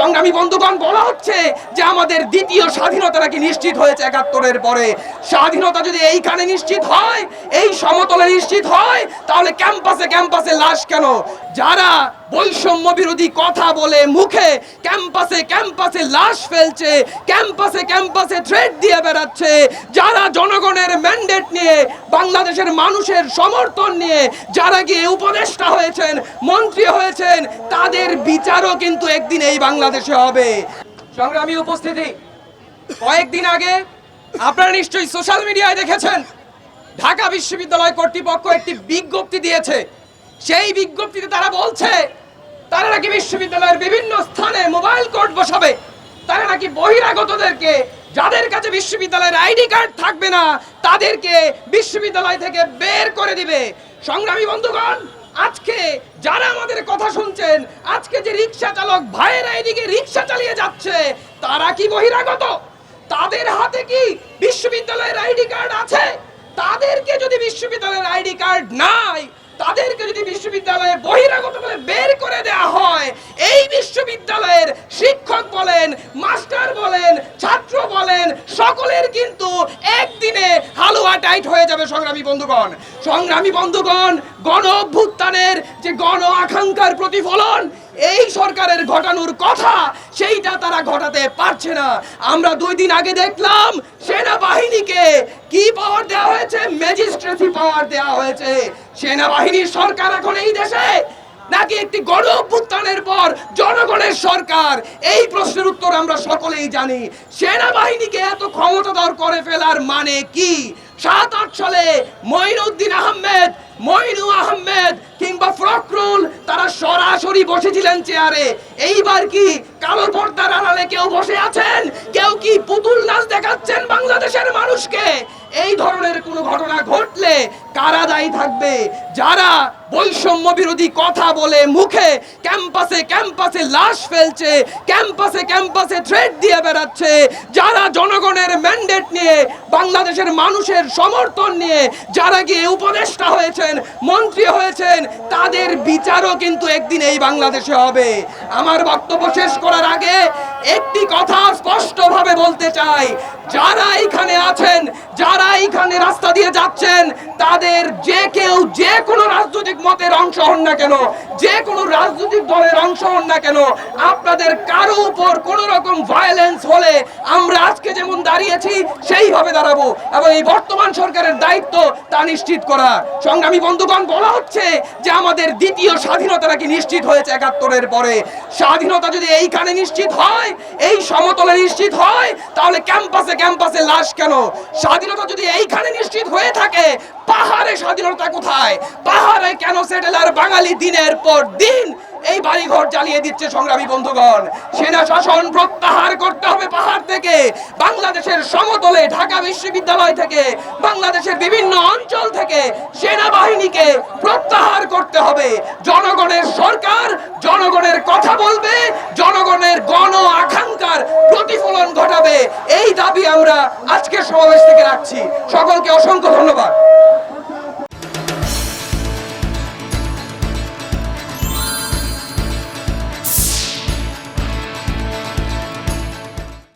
সংগ্রামী বন্ধুগণ, বলা হচ্ছে যে আমাদের দ্বিতীয় স্বাধীনতা নাকি নিশ্চিত হয়েছে একাত্তরের পরে। স্বাধীনতা যদি এইখানে নিশ্চিত হয়, এই সমতলে নিশ্চিত হয়, তাহলে ক্যাম্পাসে ক্যাম্পাসে লাশ কেন? যারা বৈষম্য বিরোধী কথা বলে মুখে ক্যাম্পাসে ক্যাম্পাসে লাশ ফেলছে, ক্যাম্পাসে ক্যাম্পাসে থ্রেড দিয়ে বেড়াচ্ছে, যারা জনগণের ম্যান্ডেট নিয়ে, বাংলাদেশের মানুষের সমর্থন নিয়ে, যারা গিয়ে উপদেষ্টা হয়েছেন, মন্ত্রী হয়েছেন, তাদের বিচারও কিন্তু একদিন এই বাংলাদেশে হবে। সংগ্রামী উপস্থিতি, কয়েকদিন আগে আপনারা নিশ্চয়ই সোশ্যাল মিডিয়ায় দেখেছেন, ঢাকা বিশ্ববিদ্যালয় কর্তৃপক্ষ একটি বিজ্ঞপ্তি দিয়েছে। সেই বিজ্ঞপ্তিতে তারা বলছে, তারা নাকি বিশ্ববিদ্যালয়ের বিভিন্ন স্থানে মোবাইল কোর্ট বসাবে। তারা নাকি বহিরাগতদেরকে, যাদের কাছে বিশ্ববিদ্যালয়ের আইডি কার্ড থাকবে না, তাদেরকে বিশ্ববিদ্যালয় থেকে বের করে দিবে। সংগ্রামী বন্ধুগণ, আজকে যারা আমাদের কথা শুনছেন, আজকে যে রিক্সা চালক ভাইয়েরা এদিকে রিক্সা চালিয়ে যাচ্ছে, তারা কি বহিরাগত? তাদের হাতে কি বিশ্ববিদ্যালয়ের আইডি কার্ড আছে? তাদেরকে যদি বিশ্ববিদ্যালয়ের আইডি কার্ড নাই তাদেরকে যদি বিশ্ববিদ্যালয়ে বহিরাগত বলে বের করে দেয়া হয়, এই বিশ্ববিদ্যালয়ের শিক্ষক বলেন, মাস্টার বলেন, ছাত্র বলেন, সকলের কিন্তু একদিনে হালুয়া টাইট হয়ে যাবে সংগ্রামী বন্ধুগণ। সংগ্রামী বন্ধুগণ, গণ অভ্যুত্থানের যে গণ আকাঙ্ক্ষার প্রতিফলন এই সরকারের ঘটানোর কথা, সেইটা তারা ঘটাতে পারছে না। আমরা দুই দিন আগে দেখলাম, সেনাবাহিনীকে কি পাওয়ার দেওয়া হয়েছে? ম্যাজিস্ট্রেসি পাওয়ার দেওয়া হয়েছে। সেনাবাহিনীর সরকার এখন এই দেশে? নাকি একটি গণ অভ্যুত্থানের পর জনগণের সরকার? এই প্রশ্নের উত্তর আমরা সকলেই জানি। সেনাবাহিনীকে এত ক্ষমতাধর করে ফেলার মানে কি? সাত আট সালে মঈনুদ্দিন আহমেদ মইনু আহমেদ কিংবা ফখরুল তারা সরাসরি বসেছিলেন চেয়ারে। এইবার কি কালো পর্দার আড়ালে কেউ বসে আছেন? কেউ কি পুতুল নাচ দেখাচ্ছেন বাংলাদেশের মানুষকে? এই ধরনের কোনো ঘটনা ঘটলে কারা দায়ী থাকবে। যারা বৈষম্য বিরোধী কথা বলে মুখে ক্যাম্পাসে ক্যাম্পাসে লাশ ফেলছে, ক্যাম্পাসে ক্যাম্পাসে থ্রেড দিয়ে বেড়াচ্ছে, যারা জনগণের ম্যান্ডেট নিয়ে, বাংলাদেশের মানুষের সমর্থন নিয়ে, যারা গিয়ে উপদেষ্টা হয়েছেন, মন্ত্রী হয়েছেন, তাদের বিচারও কিন্তু একদিন এই বাংলাদেশে হবে। আমার বক্তব্য শেষ করার আগে একটি কথা স্পষ্টভাবে বলতে চাই। যারা এখানে আছেন, যারা এখানে রাস্তা দিয়ে যাচ্ছেন তাদের যে কেউ যে কোনো রাজনৈতিক মতের অংশ হন না কেন, যে কোনো রাজনৈতিক দলের অংশ হন না কেন, আপনাদের কারও উপর কোনো রকম ভায়োলেন্স হলে আমরা আজকে যেমন দাঁড়িয়েছি, সেইভাবে দাঁড়াবো। এবং এই বর্তমান সরকারের দায়িত্ব তা নিশ্চিত করা। সংগ্রামী বন্ধুগণ, বলা হচ্ছে যে আমাদের দ্বিতীয় স্বাধীনতা নাকি নিশ্চিত হয়েছে একাত্তরের পরে? স্বাধীনতা যদি এইখানে নিশ্চিত হয়, এই সমতলে নিশ্চিত হয়, তাহলে ক্যাম্পাসে ক্যাম্পাসে লাশ কেন? স্বাধীনতা যদি এইখানে নিশ্চিত হয়ে থাকে, পাহাড়ে স্বাধীনতা কোথায়? পাহাড়ে কেন সেটেলার বাঙালি দিনের পর দিন এই বাড়িঘর জ্বালিয়ে দিচ্ছে সংগ্রামী বন্ধুগণ? সেনা শাসন প্রত্যাহার করতে হবে পাহাড় থেকে। বাংলাদেশের সমতলে ঢাকা বিশ্ববিদ্যালয় থেকে, বাংলাদেশের বিভিন্ন অঞ্চল থেকে সেনাবাহিনীকে প্রত্যাহার করতে হবে। জনগণের সরকার জনগণের কথা বলবে, জনগণের গণ আকাঙ্ক্ষার প্রতিফলন ঘটাবে। এই দাবি আমরা আজকের সমাবেশ থেকে রাখছি। সকলকে অসংখ্য ধন্যবাদ।